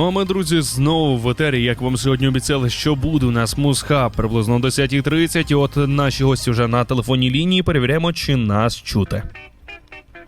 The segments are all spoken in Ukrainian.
Ну а ми, друзі, знову в етері. Як вам сьогодні обіцяли, що буде у нас музхаб приблизно о 10.30. І От наші гості вже на телефонній лінії. Перевіряємо, чи нас чути.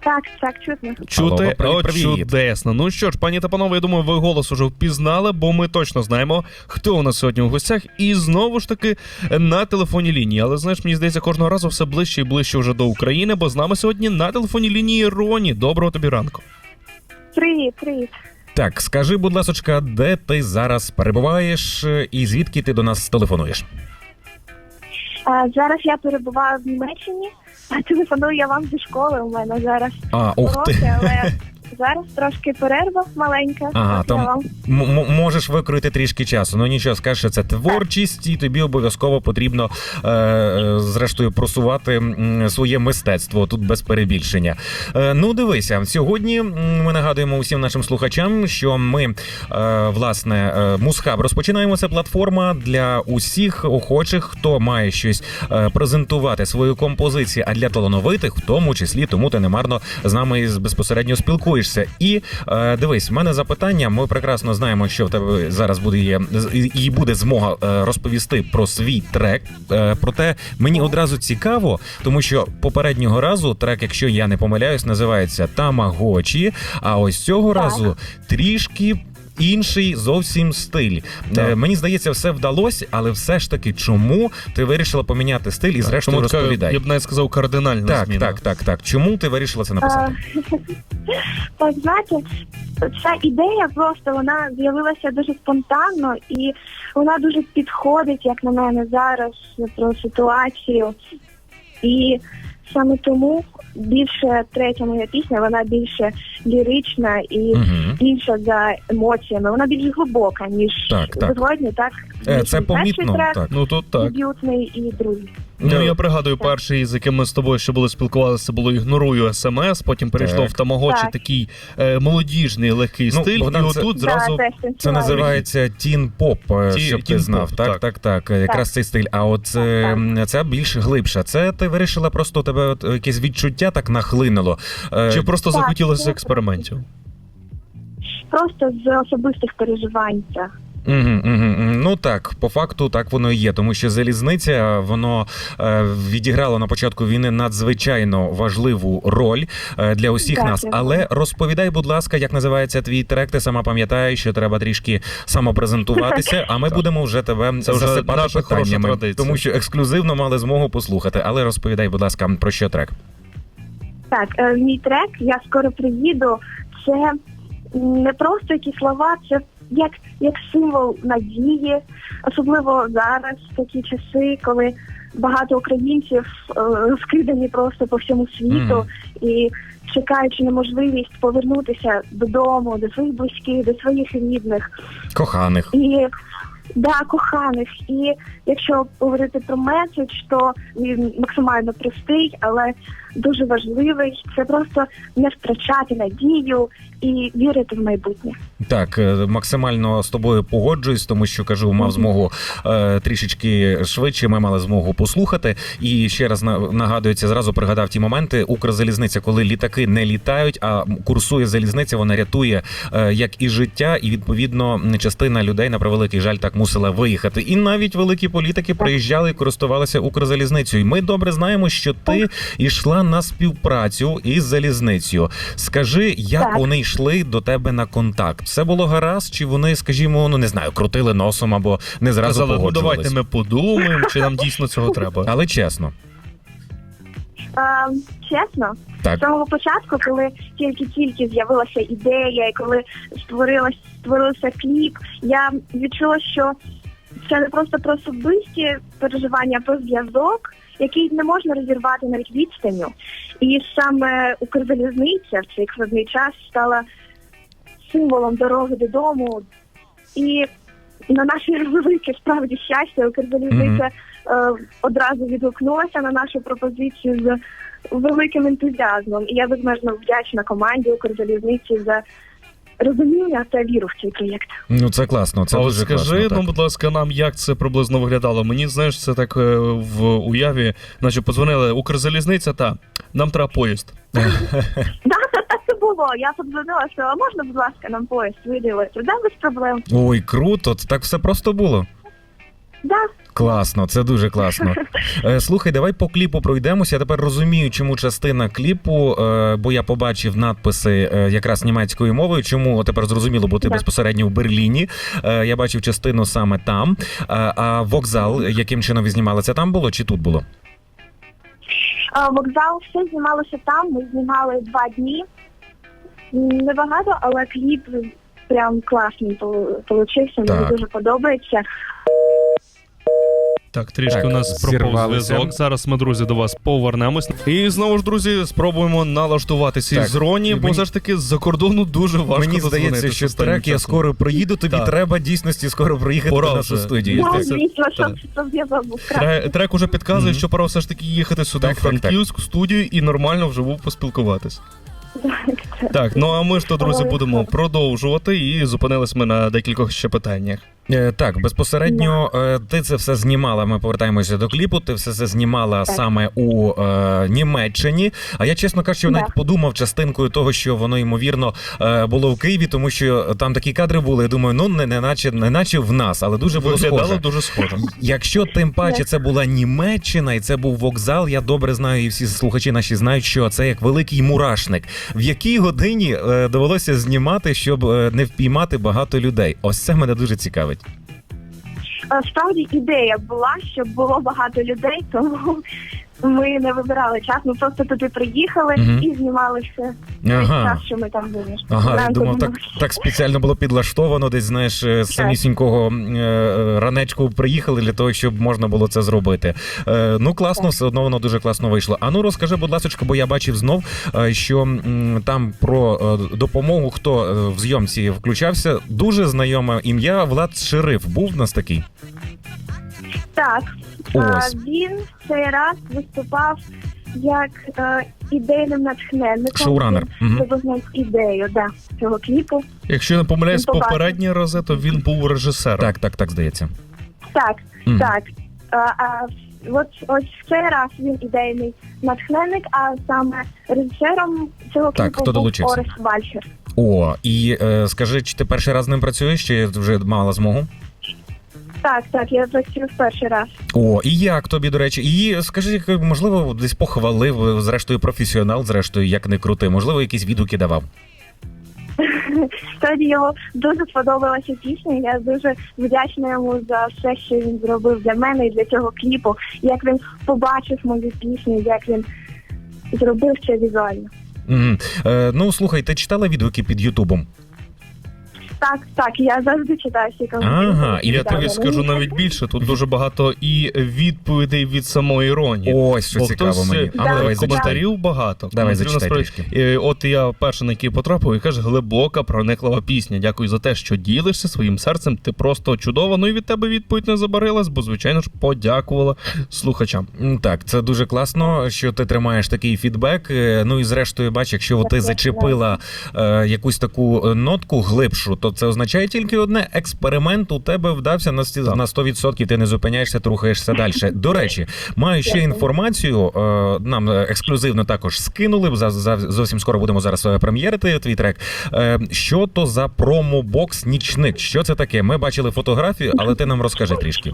Так, так, чутно. Чути Алло, привіт, О, привіт. чудесно. Ну що ж, пані та панове, я думаю, ви голос уже впізнали, бо ми точно знаємо, хто у нас сьогодні у гостях. І знову ж таки на телефонній лінії. Але знаєш, мені здається, кожного разу все ближче і ближче вже до України, бо з нами сьогодні на телефонній лінії Роні. Доброго тобі ранку. Привіт, привіт. Так, скажи, будь ласочка, де ти зараз перебуваєш і звідки ти до нас телефонуєш? А, зараз я перебуваю в Німеччині, а телефоную я вам зі школи. У мене зараз А, ух уроки, ти. але зараз трошки перерва маленька. Ага, там вам... м- м- можеш викроїти трішки часу. Ну нічого, скажеш, що це творчість, і тобі обов'язково потрібно е, е, зрештою просувати м, своє мистецтво тут без перебільшення. Е, ну, дивися, сьогодні м, ми нагадуємо усім нашим слухачам, що ми е, власне е, Мусхаб розпочинаємо. Це платформа для усіх охочих, хто має щось е, презентувати свою композицію, а для талановитих, в тому числі, тому ти немарно з нами із- безпосередньо спілкуєшся. І е, дивись, в мене запитання. Ми прекрасно знаємо, що в тебе зараз буде є і- і буде змога е, розповісти про свій трек. Е, проте мені одразу цікаво, тому що попереднього разу трек, якщо я не помиляюсь, називається Тамагочі. А ось цього Так. разу трішки. Інший зовсім стиль. Е, мені здається, все вдалося, але все ж таки, чому ти вирішила поміняти стиль і зрештою Тому така, розповідай. я б навіть сказав, кардинальна Так, зміна. так, так, так. Чому ти вирішила це написати? Так, знаєте, ця ідея просто вона з'явилася дуже спонтанно і вона дуже підходить, як на мене, зараз про ситуацію. І саме тому більше третя моя пісня, вона більше лірична і угу. інша за емоціями. Вона більш глибока, ніж Так, так. згодні, так? Е, Це помітно. трек, Так. Ну тут так. дебютний і другий. Ну Е, я пригадую, Так. перший, з яким ми з тобою ще були спілкувалися, було ігнорую смс. Потім перейшло Так. в тамагочі Так. такий е, молодіжний легкий Ну, стиль, Богдан, і отут Да, зразу теж Це танцювала. називається тін поп, Ті- щоб ти знав. Так, так. так, так. Якраз цей стиль. А от Так, е, це більш глибше. Це ти вирішила просто у тебе от якесь відчуття так нахлинуло. Е, чи просто Так, захотілося це- експериментів. Просто з особистих переживань. це. Угу, угу. Ну так, по факту так воно і є, тому що залізниця воно е, відіграло на початку війни надзвичайно важливу роль е, для усіх Так, нас. Але розповідай, будь ласка, як називається твій трек. Ти сама пам'ятаєш, що треба трішки самопрезентуватися, а ми Так. будемо вже тебе Це вже засипати наша хороша питаннями, традиція. тому що ексклюзивно мали змогу послухати. Але розповідай, будь ласка, про що трек? Так, е, мій трек Я скоро приїду. Це не просто якісь слова, це як, як символ надії, особливо зараз, в такі часи, коли багато українців е, розкидані просто по всьому світу Мгм. і чекаючи на можливість повернутися додому, до своїх близьких, до своїх рідних. Коханих. І да, коханих. І якщо говорити про меседж, то він максимально простий, але дуже важливий. Це просто не втрачати надію і вірити в майбутнє. Так, е, максимально з тобою погоджуюсь, тому що кажу, мав змогу е, трішечки швидше. Ми мали змогу послухати. І ще раз на- нагадується, зразу пригадав ті моменти. Укрзалізниця, коли літаки не літають, а курсує залізниця, вона рятує е, як і життя, і відповідно частина людей на превеликий жаль так мусила виїхати. І навіть великі політики приїжджали і користувалися Укрзалізницею. І ми добре знаємо, що ти йшла на співпрацю із залізницею. Скажи, як Так. вони йшли до тебе на контакт? Все було гаразд, чи вони, скажімо, ну не знаю, крутили носом або не зразу Казали, ну погоджувались? давайте ми подумаємо, чи нам дійсно цього треба. Але чесно, А, чесно, Так. з самого початку, коли тільки-тільки з'явилася ідея, і коли створилась створився кліп, я відчула, що це не просто про особисті переживання, а про зв'язок, який не можна розірвати навіть відстанню. І саме Укрзалізниця в цей складний час стала символом дороги додому. І на наше велике справді щастя, Укрзалізниця е, одразу відгукнулася на нашу пропозицію з великим ентузіазмом. І я безмежно вдячна команді Укрзалізниці за розуміння це віру в цей проєкт. ну це класно. Це а дуже скажи, класно. ну, будь ласка, нам як це приблизно виглядало? Мені знаєш, це так е, в уяві, наче подзвонили Укрзалізниця, та нам треба поїзд. Було. Я подзвонила, що «А можна, будь ласка, нам поїзд виділити? Да, без проблем. Ой, круто, це так все просто було. Да, Класно, це дуже класно. Е, Слухай, давай по кліпу пройдемося. Я тепер розумію, чому частина кліпу, е, бо я побачив надписи е, якраз німецькою мовою. Чому тепер зрозуміло, бо ти Да. безпосередньо в Берліні. Е, Я бачив частину саме там. А, а вокзал, яким чином ви знімали, це там було чи тут було? А, Вокзал все знімалося там. Ми знімали два дні. М, Небагато, але кліп прям класний пол- получився. Мені Так. дуже подобається. Так, трішки Так, у нас пропав зв'язок. Зараз ми, друзі, до вас повернемось. І знову ж, друзі, спробуємо налаштуватися Так, із Роні, бо мені- все ж таки з-за кордону дуже важко Мені здається, що трек я скоро приїду. Тобі Так. треба дійсності скоро приїхати Пора до нашу студію. Да, звісно, що так. це зв'язок був краще. Тре- Трек уже підказує, Мгм. що пора все ж таки їхати сюди Так, в. Франківську студію і нормально вживу поспілкуватись. Так, ну а ми ж то, друзі, будемо продовжувати і зупинились ми на декількох ще питаннях. Е, Так, безпосередньо е, ти це все знімала. Ми повертаємося до кліпу. Ти все це знімала Так. саме у е, Німеччині. А я чесно кажучи, Да. навіть подумав частинкою того, що воно ймовірно е, було в Києві, тому що там такі кадри були. Я думаю, ну не, не наче не наче в нас, але дуже було Виглядало схоже. дуже схоже. Якщо тим паче Так. це була Німеччина і це був вокзал, я добре знаю, і всі слухачі наші знають, що це як великий мурашник. В якій годині е, довелося знімати, щоб е, не впіймати багато людей? Ось це мене дуже цікавить. Е, Справді ідея була, щоб було багато людей, тому ми не вибирали час. Ми просто туди приїхали Мгм. і знімали все весь Ага. час, що ми там були. Ага, я Зранку думав, так, так спеціально було підлаштовано, десь знаєш, е, з самісінького е, е, ранечку приїхали для того, щоб можна було це зробити. Е, ну класно, все одно воно дуже класно вийшло. А ну розкажи, будь ласка, бо я бачив знов, е, що м, там про е, допомогу, хто е, в зйомці включався, дуже знайоме ім'я Влад Шериф. Був в нас такий. Так, Ось. він цей раз виступав як е, ідейним натхненником. Шоуранер. Він Мгм. ідею да, цього кліпу. Якщо я не помиляюсь, попередні рази, то він був режисером. Так, так, так здається. Так, Мгм. так. А, а от ось в цей раз він ідейний натхненник, а саме режисером цього Так, кліпу хто був долучився? Орес Вальчер. О, і е, скажи, чи ти перший раз з ним працюєш, чи вже мала змогу? Так, так, я працюю в перший раз. О, і як тобі, до речі, і скажи, можливо, десь похвалив, зрештою, професіонал, зрештою, як не крути, можливо, якісь відгуки давав. Тоді його дуже сподобалася пісня. Я дуже вдячна йому за все, що він зробив для мене і для цього кліпу. Як він побачив мою пісню, як він зробив це візуально. Е, ну, слухай, ти читала відгуки під Ютубом? Так, так, я завжди читаю всі коментарі. Ага, і Я тобі скажу навіть більше. Тут дуже багато і відповідей від самої Роні. Ось що Бо цікаво хтось, мені. е, А ну, Да, давай да. коментарів багато. Давай Коментарів зачитай насправді- трішки. Е, От я перший на який потрапив, і каже, глибока, прониклива пісня. Дякую за те, що ділишся своїм серцем. Ти просто чудова. Ну і від тебе відповідь не забарилась, бо звичайно ж подякувала слухачам. М, Так, це дуже класно, що ти тримаєш такий фідбек. Е, Ну і зрештою, бач, якщо ти зачепила е, якусь таку е, нотку глибшу, то це означає тільки одне: експеримент у тебе вдався на сті- Так. на 100%, Ти не зупиняєшся, трухаєшся далі. До речі, маю ще інформацію. е, Нам е, ексклюзивно також скинули. Зовсім скоро будемо зараз е, прем'єрити твій трек. Що то за промобокс нічник? Що це таке? Ми бачили фотографію, але ти нам розкажи трішки.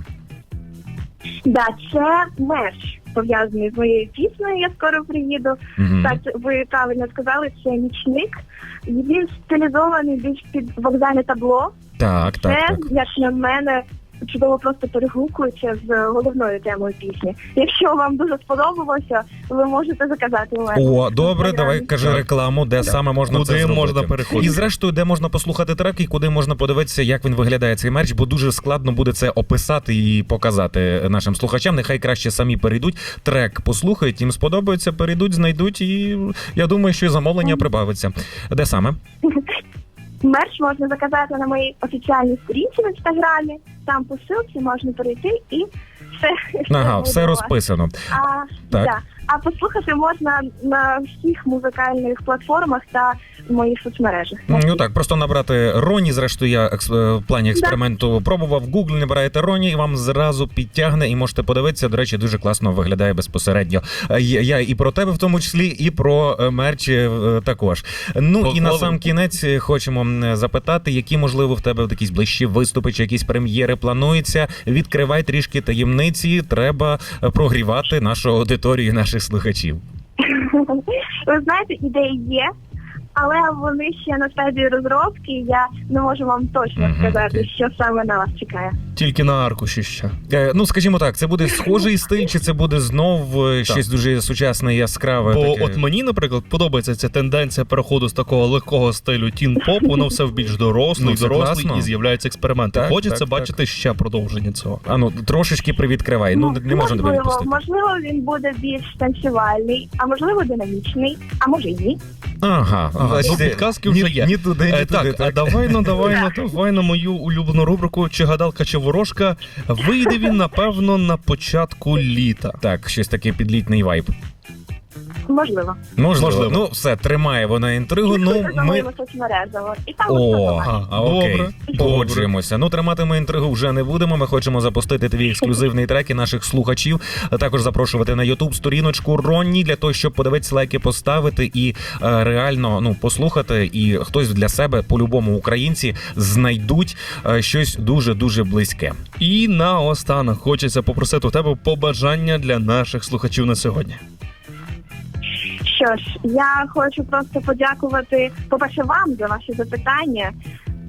Да, це мерч пов'язаний з моєю піснею. Я скоро приїду. Мгм. Так, ви правильно сказали, це нічник. Він стилізований більш під вокзальне табло. Так, так, це, так. як на мене, чудово просто перегукується з головною темою пісні. Якщо вам дуже сподобалося, ви можете заказати у мене. О, добре, давай кажи рекламу, де саме можна Куди це зробити. можна переходити? І зрештою, де можна послухати трек і куди можна подивитися, як він виглядає цей мерч, бо дуже складно буде це описати і показати нашим слухачам. Нехай краще самі перейдуть. Трек послухають, їм сподобається, перейдуть, знайдуть, і я думаю, що і замовлення прибавиться. Де саме? Мерч можна заказати на моїй офіціальній сторінці в інстаграмі. там по ссылці можна перейти і все. Ага, все розписано. А, Так. Да. А послухати можна на всіх музикальних платформах та моїх соцмережах. Ну так, просто набрати Роні. Зрештою, я екс- е, в плані експерименту пробував. В Google набираєте Роні, і вам зразу підтягне, і можете подивитися. До речі, дуже класно виглядає безпосередньо. Е, Я і про тебе, в тому числі, і про е, мерч також. Ну і на сам кінець хочемо запитати, які можливо в тебе якісь ближчі виступи чи якісь прем'єри плануються. Відкривай трішки таємниці. Треба прогрівати нашу аудиторію, і наших слухачів. Ви знаєте, ідеї є, але вони ще на стадії розробки. Я не можу вам точно Мгм, сказати, окей. що саме на вас чекає. Тільки на аркуші ще. Е, Ну, скажімо так, це буде схожий стиль, чи це буде знов е, щось дуже сучасне, яскраве. Бо таке? от мені, наприклад, подобається ця тенденція переходу з такого легкого стилю тін-поп, воно все в більш дорослий, Ну, це дорослий класно. і з'являються експерименти. Так, Хочеться так, бачити ще продовження цього. А ну трошечки привідкривай. Ну, не можна тебе можливо, відпустити. можливо, він буде більш танцювальний, а можливо, динамічний, а може і ні. Ага, Ага, ну, підказки вже ні, є. Ні туди, ні Е, туди. так, а давай ну давай ну давай на мою улюблену рубрику чи гадалка чи ворожка. Вийде він напевно на початку літа. Так, щось таке підлітний вайб. Можливо. Можливо. Можливо. Ну, все, тримає вона інтригу. Ну, ми. І там О, усе побачите. а, а, окей. Добре, Погоджуємося. Ну, тримати ми інтригу вже не будемо. Ми хочемо запустити твій ексклюзивний трек і наших слухачів. А також запрошувати на Ютуб сторіночку Ронні для того, щоб подивитися лайки, поставити і е, реально ну послухати. І хтось для себе, по-любому, українці знайдуть е, щось дуже дуже близьке. І наостанок хочеться попросити у тебе побажання для наших слухачів на сьогодні. Що ж, я хочу просто подякувати, по-перше, вам за ваші запитання,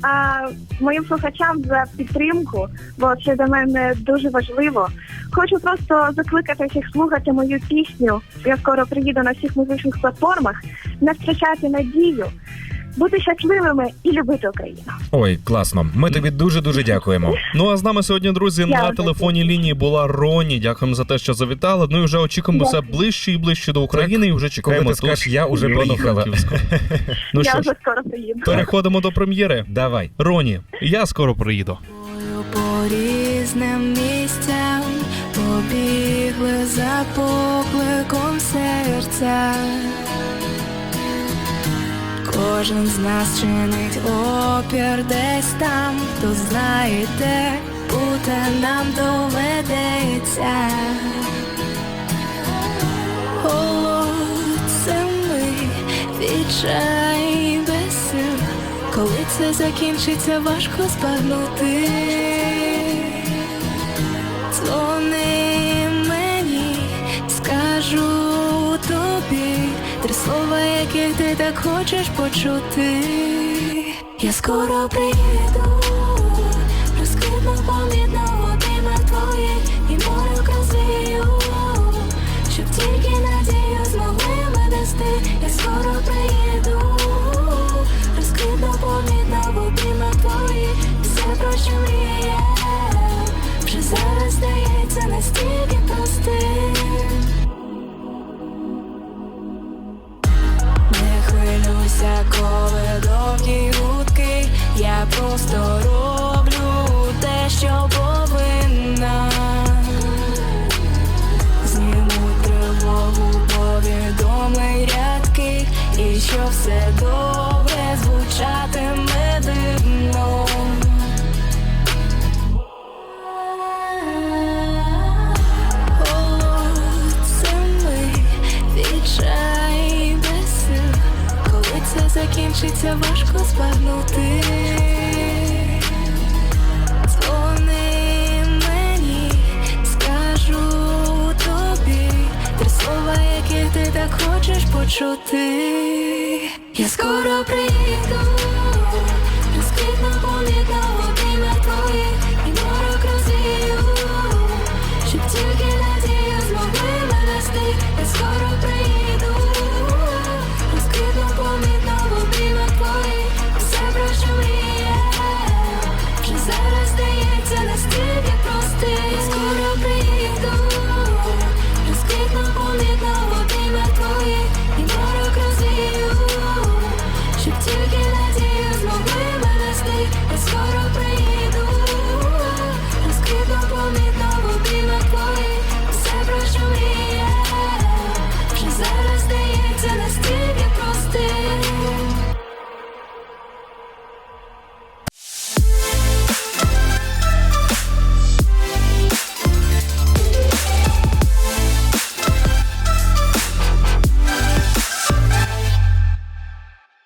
а моїм слухачам за підтримку, бо це для мене дуже важливо. Хочу просто закликати всіх слухати мою пісню. Я скоро приїду на всіх музичних платформах, не втрачати надію, бути щасливими і любити Україну. Ой, класно. Ми тобі дуже дуже дякуємо. Ну а з нами сьогодні, друзі, на Дякую. телефонній лінії була Роні. Дякуємо за те, що завітали. Ну і вже очікуємо все ближче і ближче до України. І вже Коли чекаємо ти тут. скажеш, я уже приїхала. Ну я що вже скоро приїду. переходимо до прем'єри. Давай. Роні, я скоро приїду. По різним місцям побігли за покликом серця. Кожен з нас чинить опір десь там, хто знає, де нам доведеться. Голод це ми, відчай без сил. Коли це закінчиться, важко збагнути. Яких ти так хочеш почути. Я скоро приїду, розквітну помітно обійма твої і морю красивію, щоб тільки надію змогли нести. Я скоро приїду, розквітну помітно в обіймах твої, все про що мріє, вже зараз здається настільки простим. закінчиться, важко збагнути. Дзвони мені, скажу тобі, три слова, які ти так хочеш почути. Я скоро приїду, розквітну помітно.